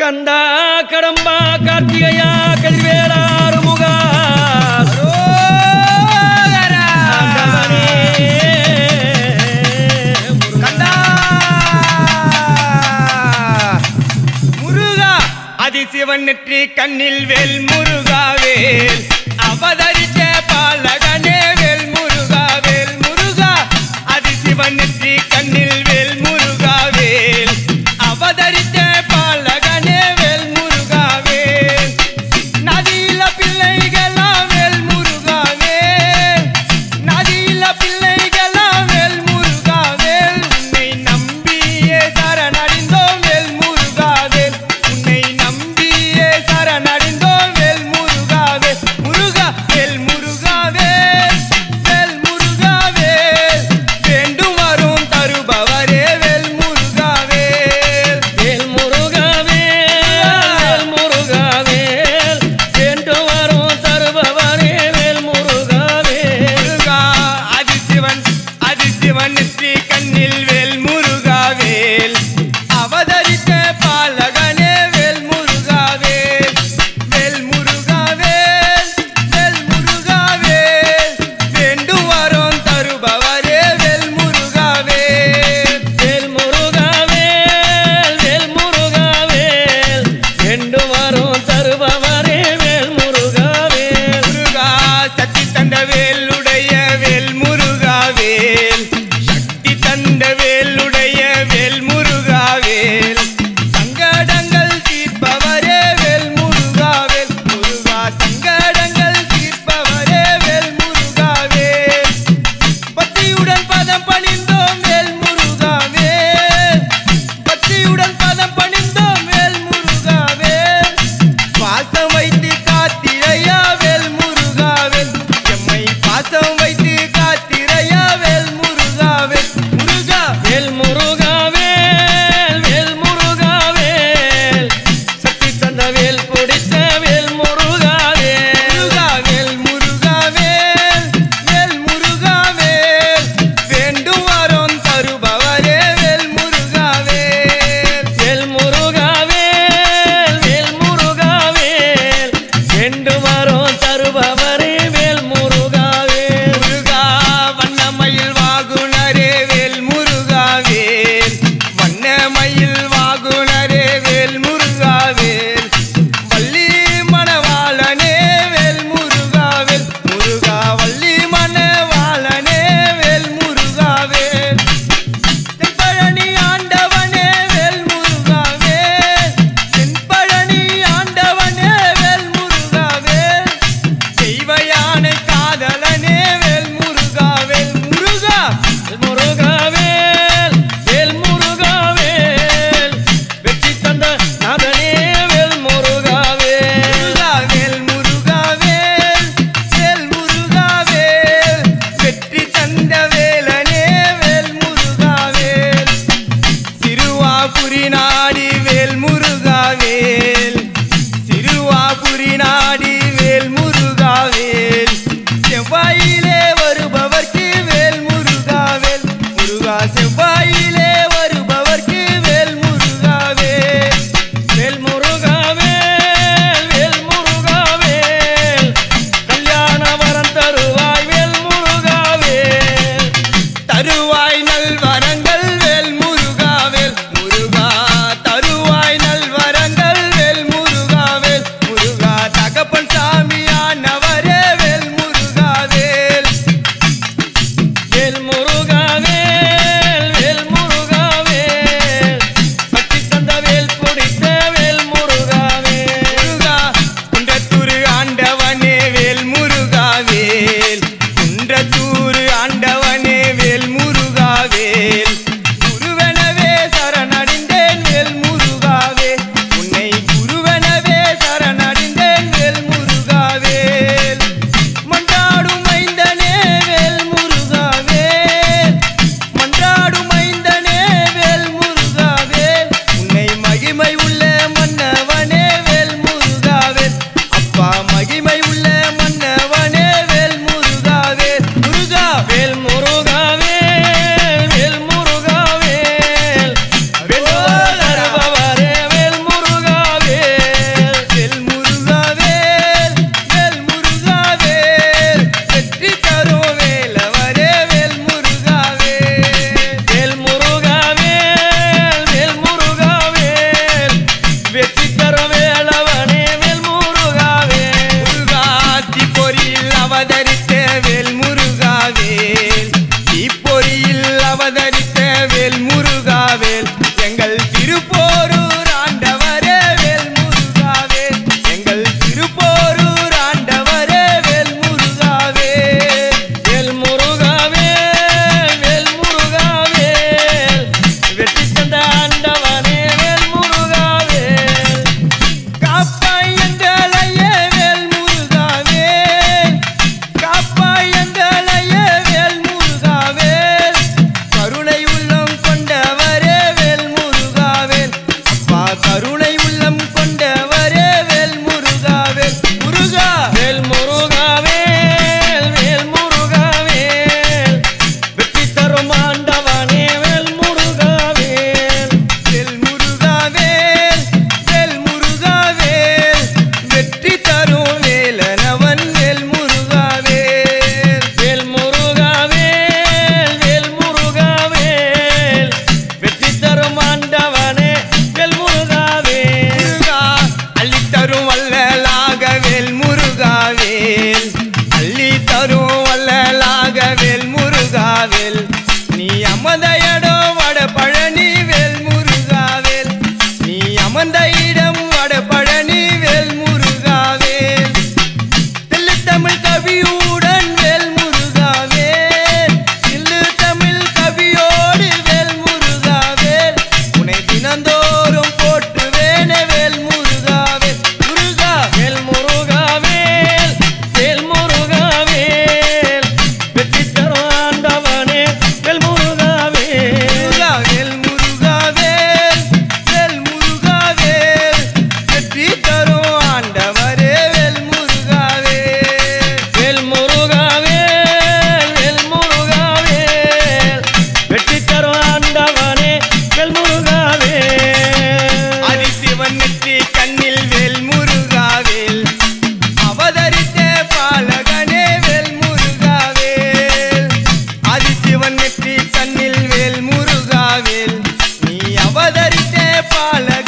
கந்தா கடம்பா கார்த்திகையா கதிர்வேலா அருமுகா சிவன் நெற்றி கண்ணில் வேல் முருகாவேல் அவதரித்த பாலக hace un baile அவதரித்த பாலகனே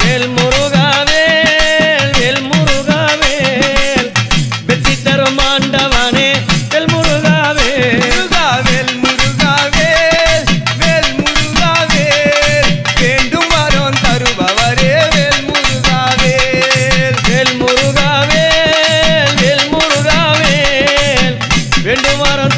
வேல் முருகா வேல் வேல் முருகா வேல் வெற்றி தரும் ஆண்டவனே வேல் முருகா வேல் வேல் முருகா வேல் வேல் முருகா வேண்டும் வரம்